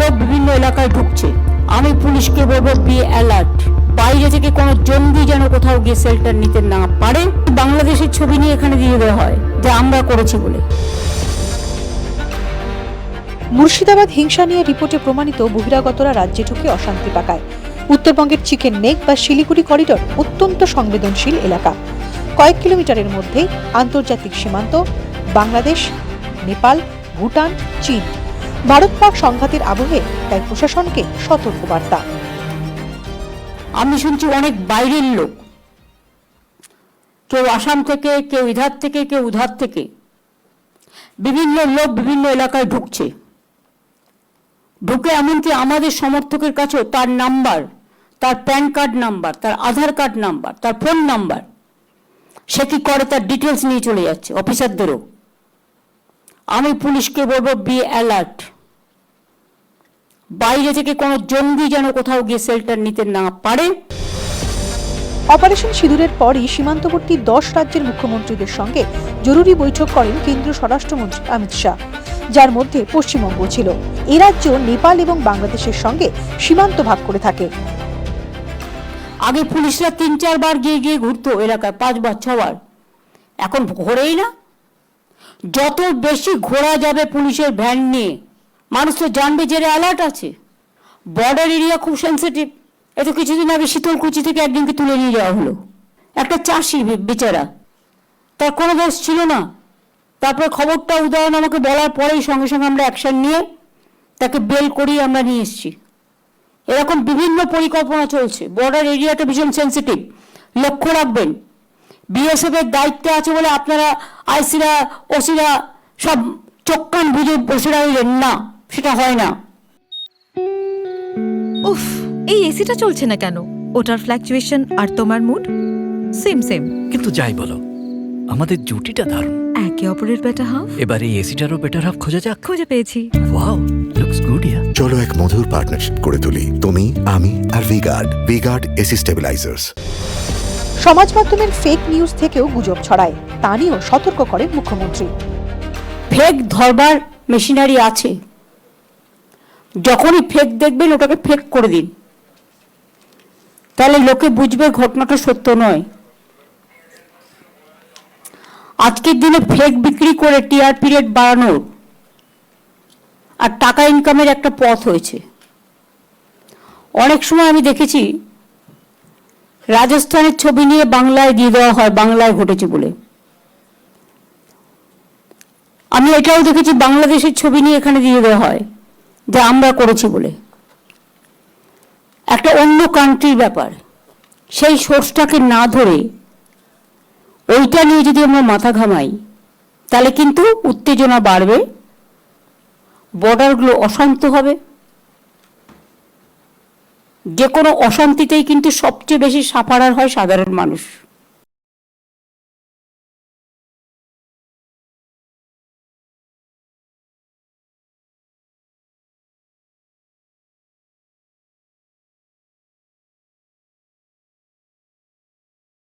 লোক বিভিন্ন এলাকায় ঢুকছে। আমি পুলিশকে বলব বি অ্যালার্ট বাইরে থেকে কোনো জঙ্গি যেন কোথাও গিয়ে শেল্টার নিতে না পারে। বাংলাদেশের ছবি নিয়ে এখানে দিয়ে দেওয়া হয়, যে আমরা করেছি বলে। মুর্শিদাবাদ হিংসা নিয়ে রিপোর্টে প্রমাণিত বহিরাগতরা রাজ্যে ঢুকে অশান্তি পাকায়। উত্তরবঙ্গের চিকেন নেক বা শিলিগুড়ি করিডর অত্যন্ত সংবেদনশীল এলাকা। কয়েক কিলোমিটারের মধ্যে আন্তর্জাতিক সীমান্ত, বাংলাদেশ, নেপাল, ভুটান, চীন ভারত পাক সংঘাতের আবহে তাই প্রশাসনকে সতর্ক বার্তা আমি শুনছি অনেক বাইরের লোক। কেউ আসাম থেকে, কেউ ইধার থেকে, কেউ উধার থেকে। বিভিন্ন লোক বিভিন্ন এলাকায় ঢুকছে। ঢুকে এমনকি আমাদের সমর্থকের কাছেও তার নাম্বার, তার প্যান কার্ড নাম্বার, তার আধার কার্ড নাম্বার, তার ফোন নাম্বার। সে কি করে তার ডিটেলস নিয়ে চলে যাচ্ছে, অফিসারদেরও? আমি পুলিশকে বলব বি অ্যালার্ট বাইরে থেকে কোনো জঙ্গি যেন কোথাও গিয়ে শেল্টার নিতে না পারে। অপারেশন সিঁদুরের পরই সীমান্তবর্তী দশ রাজ্যের মুখ্যমন্ত্রীদের সঙ্গে জরুরি বৈঠক করেন কেন্দ্রীয় স্বরাষ্ট্রমন্ত্রী অমিত শাহ যার মধ্যে পশ্চিমবঙ্গ ছিল। এ রাজ্য নেপাল এবং বাংলাদেশের সঙ্গে সীমান্ত ভাগ করে থাকে। আগে পুলিশরা তিন চারবার গিয়ে গিয়ে ঘুরতো এলাকায় পাঁচবার ছবার এখন ঘোরেই না। যত বেশি ঘোরা যাবে পুলিশের ভ্যান নিয়ে মানুষ তো জানবে যে অ্যালার্ট আছে। বর্ডার এরিয়া খুব সেন্সিটিভ এত কিছুদিন আগে শীতলকুচি থেকে একদিনকে তুলে নিয়ে যাওয়া হলো। একটা চাষি বেচারা। তার কোনো দোষ ছিল না। তারপরে খবরটা উদাহরণ আমাকে বলার পরেই সঙ্গে সঙ্গে আমরা অ্যাকশন নিয়ে তাকে বেল করিয়ে আমরা নিয়ে এসেছি। এরকম বিভিন্ন পরিকল্পনা চলছে। বর্ডার এরিয়াটা ভীষণ সেন্সিটিভ লক্ষ্য রাখবেন। বিএসএফ এর দায়িত্বে আছে বলে আপনারা আইসিরা ওসিরা সব চোখ কান বুঝে বসে রইলেন না। সেটা হয় না। উফ এই এসিটা চলছে না কেন? ওটার ফ্ল্যাকচুয়েশন আর তোমার মুড সেম সেম কিন্তু যাই বলো আমাদের জুটিটা দারুণ। একে অপরের বেটা হাফ এবার এই এসিটারও বেটার হাফ খোঁজা যাক। খুঁজে পেয়েছি। ওয়াও লুকস গুড ইয়া চলো এক মধুর পার্টনারশিপ করে তুলি তুমি আমি আর V Guard V Guard AC stabilisers সমাজ মাধ্যমের ফেক নিউজ থেকেও গুজব ছড়ায় তা নিয়েও সতর্ক করেন মুখ্যমন্ত্রী। ফেক ধরবার মেশিনারি আছে। যখনই ফেক দেখবেন, ওটাকে ফেক করে দিন। তাহলে লোকে বুঝবে ঘটনাটা সত্য নয়। আজকের দিনে ফেক বিক্রি করে টিআরপি পিরিয়ড বাড়ানোর আর টাকা ইনকামের একটা পথ হয়েছে। অনেক সময় আমি দেখেছি, রাজস্থানের ছবি নিয়ে বাংলায় দিয়ে দেওয়া হয়, বাংলায় ঘটেছে বলে। আমি এটাও দেখেছি, বাংলাদেশের ছবি নিয়ে এখানে দিয়ে দেওয়া হয়। যে আমরা করেছি বলে। একটা অন্য কান্ট্রির ব্যাপার। সেই সোর্সটাকে না ধরে ওইটা নিয়ে যদি আমরা মাথা ঘামাই, তাহলে কিন্তু উত্তেজনা বাড়বে বর্ডারগুলো অশান্ত হবে। যে কোনো অশান্তিতেই কিন্তু সবচেয়ে বেশি সাফারার হয় সাধারণ মানুষ।